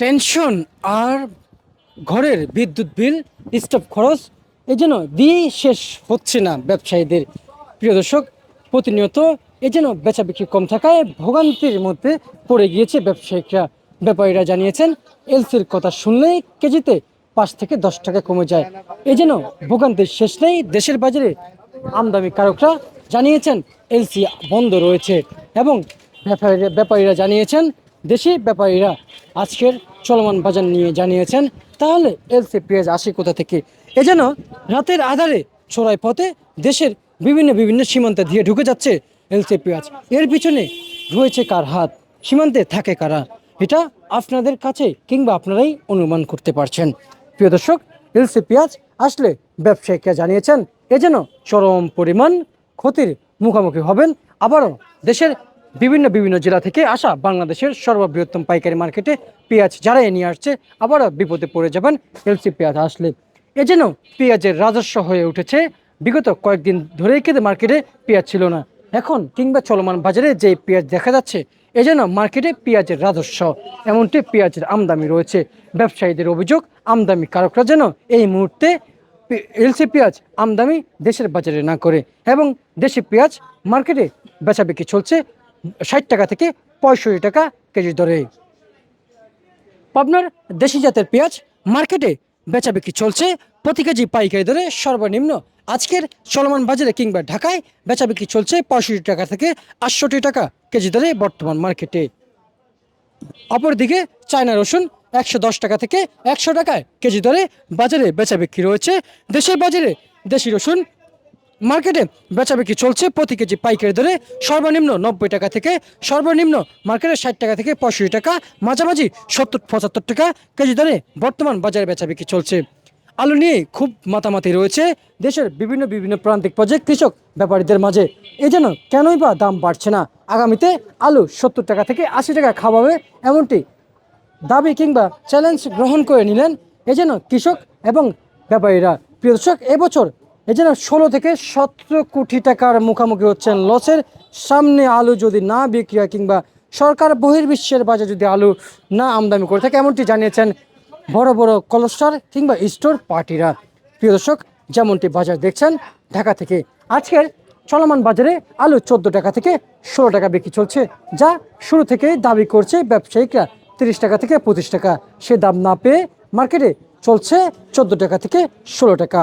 Tension আর ঘরের বিদ্যুৎ বিল stove খরচ, এই জন্য দিয়েই শেষ হচ্ছে না ব্যবসায়ীদের। প্রিয় দর্শক, প্রতিনিয়ত এই যেন বেচা বিক্রি কম থাকায় ভোগান্তির মধ্যে পড়ে গিয়েছে ব্যবসায়িকরা। ব্যাপারীরা জানিয়েছেন, এলসির কথা শুনলেই কেজিতে পাঁচ থেকে দশ টাকা কমে যায়। এই যেন ভোগান্তির শেষ নেই দেশের বাজারে। আমদানি কারকরা জানিয়েছেন, এলসি বন্ধ রয়েছে এবং ব্যাপারীরা জানিয়েছেন দেশি ব্যাপারীরা আজকের চলমান বাজার নিয়ে জানিয়েছেন, তাহলে এলসি পেঁয়াজ আসে কোথা থেকে? এ যেন রাতের আধারে ছড়াই পথে দেশের বিভিন্ন বিভিন্ন সীমান্তে দিয়ে ঢুকে যাচ্ছে এলসি পেঁয়াজ। এর পিছনে রয়েছে কার হাত? সীমান্তে থাকে কারা? এটা আপনাদের কাছে কিংবা আপনারাই অনুমান করতে পারছেন। প্রিয় দর্শক, এলসি পেঁয়াজ আসলে ব্যবসায়িকরা জানিয়েছেন, এ যেন চরম পরিমাণ ক্ষতির মুখোমুখি হবেন, আবারও দেশের বিভিন্ন বিভিন্ন জেলা থেকে আসা বাংলাদেশের সর্ববৃহত্তম পাইকারি মার্কেটে পেঁয়াজ যারা নিয়ে আসছে, আবারও বিপদে পড়ে যাবেন এলসি পেঁয়াজ আসলে। এ যেন পেঁয়াজের রাজস্ব হয়ে উঠেছে। বিগত কয়েকদিন ধরেই কিন্তু মার্কেটে পেঁয়াজ ছিল না। এখন কিংবা চলমান বাজারে যে পেঁয়াজ দেখা যাচ্ছে এ যেন মার্কেটে পেঁয়াজের রাজস্ব, এমনটি পেঁয়াজের আমদানি রয়েছে। ব্যবসায়ীদের অভিযোগ, আমদানি কারকরা যেন এই মুহূর্তে এলসি পেঁয়াজ আমদানি দেশের বাজারে না করে এবং দেশি পেঁয়াজ মার্কেটে বেচাবিক্রি চলছে ষাট টাকা থেকে পঁয়ষট্টি টাকা কেজি দরে। পাবনার দেশি জাতের পেঁয়াজ মার্কেটে বেচা বিক্রি চলছে। প্রতি কেজি পাইকারি দরে সর্বনিম্ন আজকের চলমান বাজারে কিংবা ঢাকায় বেচা বিক্রি চলছে পঁয়ষট্টি টাকা থেকে আটষট্টি টাকা কেজি দরে বর্তমান মার্কেটে। অপরদিকে চায়না রসুন একশো দশ টাকা থেকে একশো টাকায় কেজি দরে বাজারে বেচা বিক্রি রয়েছে। দেশের বাজারে দেশি রসুন মার্কেটে বেচা বিক্রি চলছে। প্রতি কেজি পাইকারি দরে সর্বনিম্ন নব্বই টাকা থেকে সর্বনিম্ন মার্কেটে ষাট টাকা থেকে পঁয়ষট্টি টাকা, মাঝামাঝি সত্তর, পঁচাত্তর টাকা কেজি দরে বর্তমান বাজারে বেচা বিক্রি চলছে। আলু নিয়ে খুব মাতামাতি রয়েছে দেশের বিভিন্ন বিভিন্ন প্রান্তিক পর্যায়ে কৃষক ব্যাপারীদের মাঝে। এই জন্য কেনই বা দাম বাড়ছে না। আগামীতে আলু সত্তর টাকা থেকে আশি টাকা খাওয়াবে এমনটি দাবি কিংবা চ্যালেঞ্জ গ্রহণ করে নিলেন। এই এজন্য কৃষক এবং ব্যাপারীরা। প্রিয় দর্শক, এবছর এজন্য ষোলো থেকে সতেরো কোটি টাকার মুখোমুখি হচ্ছেন লসের সামনে আলু যদি না বিক্রি হয় কিংবা সরকার বহির্বিশ্বের বাজারে যদি আলু না আমদানি করে থাকে, এমনটি জানিয়েছেন বড় বড় কলস্টার কিংবা স্টোর পার্টিরা। প্রিয় দর্শক, যেমনটি বাজার দেখছেন, ঢাকা থেকে আজকের চলমান বাজারে আলু চোদ্দ টাকা থেকে ষোলো টাকা বিক্রি চলছে, যা শুরু থেকেই দাবি করছে ব্যবসায়িকরা। তিরিশ টাকা থেকে পঁচিশ টাকা, সে দাম না পেয়ে মার্কেটে চলছে চোদ্দ টাকা থেকে ষোলো টাকা।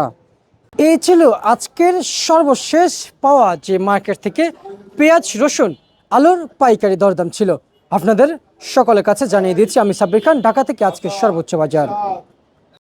এই ছিল আজকের সর্বশেষ পাওয়া যে মার্কেট থেকে পেঁয়াজ, রসুন, আলুর পাইকারি দরদাম ছিল। আপনাদের সকলের কাছে জানিয়ে দিচ্ছি আমি সাব্বির খান, ঢাকা থেকে আজকের সর্বোচ্চ বাজার।